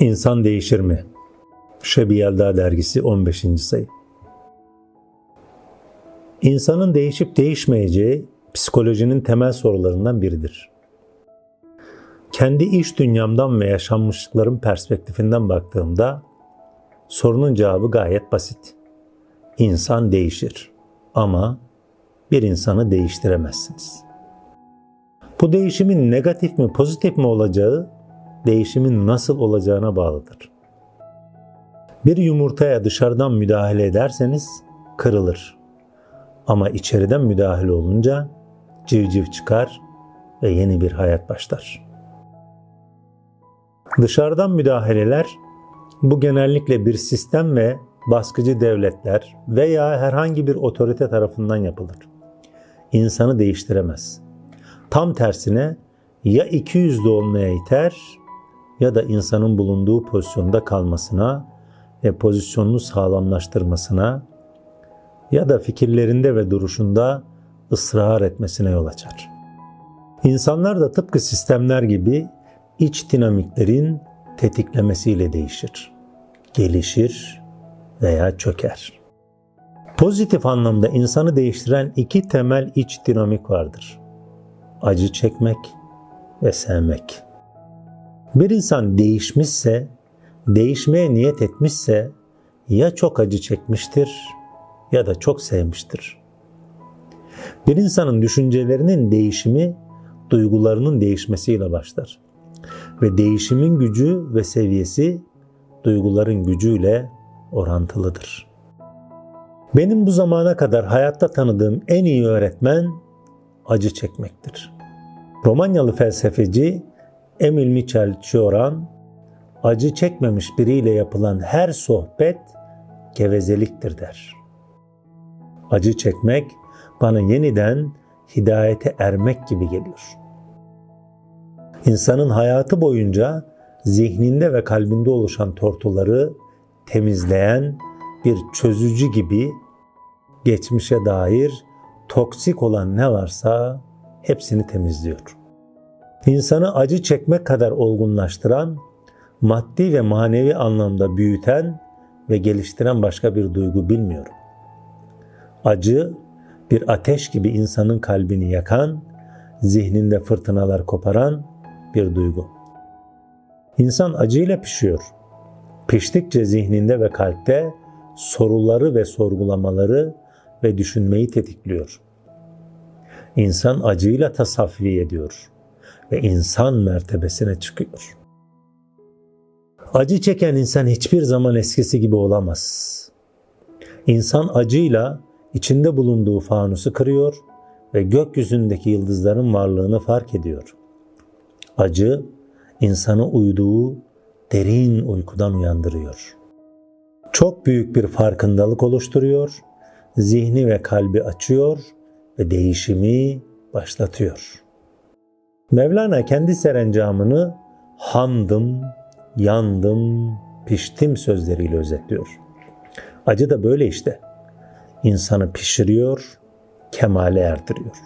İnsan değişir mi? Şebi Yelda dergisi 15. sayı. İnsanın değişip değişmeyeceği psikolojinin temel sorularından biridir. Kendi iş dünyamdan ve yaşanmışlıkların perspektifinden baktığımda sorunun cevabı gayet basit. İnsan değişir ama bir insanı değiştiremezsiniz. Bu değişimin negatif mi pozitif mi olacağı değişimin nasıl olacağına bağlıdır. Bir yumurtaya dışarıdan müdahale ederseniz kırılır. Ama içeriden müdahale olunca civciv çıkar ve yeni bir hayat başlar. Dışarıdan müdahaleler bu genellikle bir sistem ve baskıcı devletler veya herhangi bir otorite tarafından yapılır. İnsanı değiştiremez. Tam tersine ya iki yüzlü olmaya iter ya da insanın bulunduğu pozisyonda kalmasına ve pozisyonunu sağlamlaştırmasına ya da fikirlerinde ve duruşunda ısrar etmesine yol açar. İnsanlar da tıpkı sistemler gibi iç dinamiklerin tetiklemesiyle değişir, gelişir veya çöker. Pozitif anlamda insanı değiştiren iki temel iç dinamik vardır. Acı çekmek ve sevmek. Bir insan değişmişse, değişmeye niyet etmişse ya çok acı çekmiştir ya da çok sevmiştir. Bir insanın düşüncelerinin değişimi duygularının değişmesiyle başlar. Ve değişimin gücü ve seviyesi duyguların gücüyle orantılıdır. Benim bu zamana kadar hayatta tanıdığım en iyi öğretmen acı çekmektir. Romanyalı felsefeci Emil Michel Cioran, acı çekmemiş biriyle yapılan her sohbet gevezeliktir der. Acı çekmek bana yeniden hidayete ermek gibi geliyor. İnsanın hayatı boyunca zihninde ve kalbinde oluşan tortuları temizleyen bir çözücü gibi geçmişe dair toksik olan ne varsa hepsini temizliyor. İnsanı acı çekmek kadar olgunlaştıran, maddi ve manevi anlamda büyüten ve geliştiren başka bir duygu bilmiyorum. Acı bir ateş gibi insanın kalbini yakan, zihninde fırtınalar koparan bir duygu. İnsan acıyla pişiyor. Piştikçe zihninde ve kalpte soruları ve sorgulamaları ve düşünmeyi tetikliyor. İnsan acıyla tasavvi ediyor ve insan mertebesine çıkıyor. Acı çeken insan hiçbir zaman eskisi gibi olamaz. İnsan acıyla içinde bulunduğu fanusu kırıyor ve gökyüzündeki yıldızların varlığını fark ediyor. Acı insanı uyuduğu derin uykudan uyandırıyor. Çok büyük bir farkındalık oluşturuyor, zihni ve kalbi açıyor ve değişimi başlatıyor. Mevlana kendi serencamını handım, yandım, piştim sözleriyle özetliyor. Acı da böyle işte. İnsanı pişiriyor, kemale erdiriyor.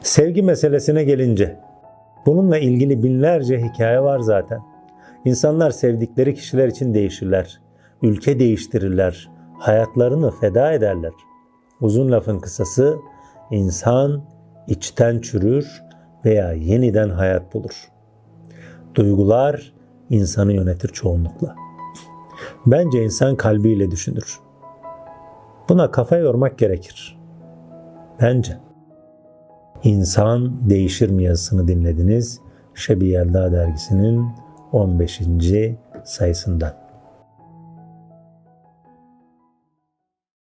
Sevgi meselesine gelince, bununla ilgili binlerce hikaye var zaten. İnsanlar sevdikleri kişiler için değişirler, ülke değiştirirler, hayatlarını feda ederler. Uzun lafın kısası, insan içten çürür veya yeniden hayat bulur. Duygular insanı yönetir çoğunlukla. Bence insan kalbiyle düşünür. Buna kafa yormak gerekir. Bence. İnsan Değişir mi yazısını dinlediniz. Şebi Yelda dergisinin 15. sayısından.